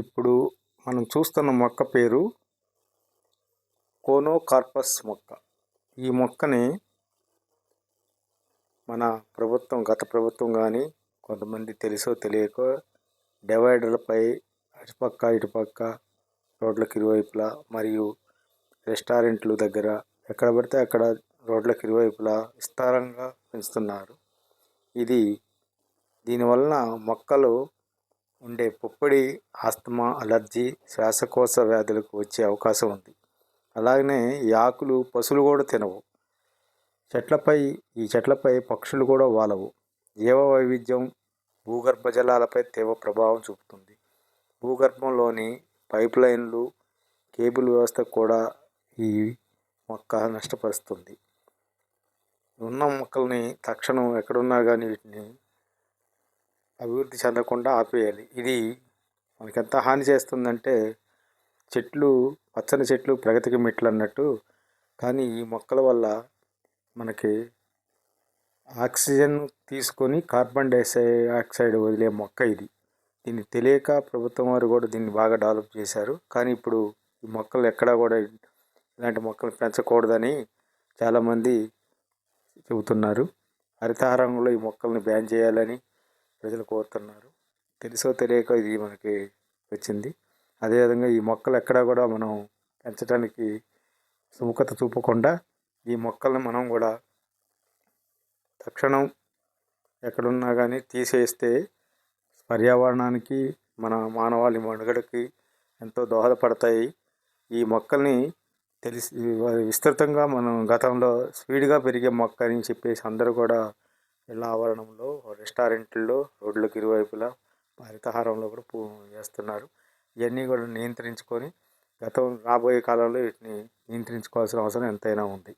ఇప్పుడు మనం చూస్తున్న మొక్క పేరు కోనోకార్పస్ మొక్క. ఈ మొక్కని మన ప్రభుత్వం గత ప్రభుత్వం కానీ కొంతమంది తెలుసో తెలియకో డివైడర్లపై అటుపక్క ఇటుపక్క రోడ్లకు ఇరువైపులా మరియు రెస్టారెంట్లు దగ్గర ఎక్కడ పడితే అక్కడ రోడ్లకు ఇరువైపులా విస్తారంగా పెంచుతున్నారు. ఇది దీనివలన మొక్కలు ఉండే పుప్పొడి ఆస్తమా అలర్జీ శ్వాసకోశ వ్యాధులకు వచ్చే అవకాశం ఉంది. అలాగనే ఈ ఆకులు పశువులు కూడా తినవు. చెట్లపై ఈ చెట్లపై పక్షులు కూడా వాలవు. జీవ వైవిధ్యం భూగర్భ జలాలపై తీవ్ర ప్రభావం చూపుతుంది. భూగర్భంలోని పైప్ లైన్లు కేబుల్ వ్యవస్థ కూడా ఈ మొక్క నష్టపరుస్తుంది. ఉన్న మొక్కల్ని తక్షణం ఎక్కడున్నా కానీ వీటిని అభివృద్ధి చెందకుండా ఆపేయాలి. ఇది మనకి ఎంత హాని చేస్తుందంటే చెట్లు పచ్చని చెట్లు ప్రగతికి మెట్లు అన్నట్టు కానీ ఈ మొక్కల వల్ల మనకి ఆక్సిజన్ తీసుకొని కార్బన్ డైఆక్సైడ్ వదిలే మొక్క ఇది. దీన్ని తెలియక ప్రభుత్వం వారు కూడా దీన్ని బాగా డెవలప్ చేశారు. కానీ ఇప్పుడు ఈ మొక్కలు ఎక్కడా కూడా ఇలాంటి మొక్కలు పెంచకూడదని చాలామంది చెబుతున్నారు. హరితహారంలో ఈ మొక్కల్ని బ్యాన్ చేయాలని ప్రజలు కోరుతున్నారు. తెలుసో తెలియక ఇది మనకి వచ్చింది. అదేవిధంగా ఈ మొక్కలు ఎక్కడా కూడా మనం పెంచడానికి సుముఖత చూపకుండా ఈ మొక్కల్ని మనం కూడా తక్షణం ఎక్కడున్నా కానీ తీసేస్తే పర్యావరణానికి మన మానవాళి మనుగడకి ఎంతో దోహదపడతాయి. ఈ మొక్కల్ని తెలిసి విస్తృతంగా మనం గతంలో స్పీడ్గా పెరిగే మొక్క అని చెప్పేసి అందరూ కూడా ఇళ్ళ ఆవరణంలో రెస్టారెంట్లో రోడ్లకు ఇరువైపులా హరితహారంలో కూడా పూ వేస్తున్నారు. ఇవన్నీ కూడా నియంత్రించుకొని గతం రాబోయే కాలంలో వీటిని నియంత్రించుకోవాల్సిన అవసరం ఎంతైనా ఉంది.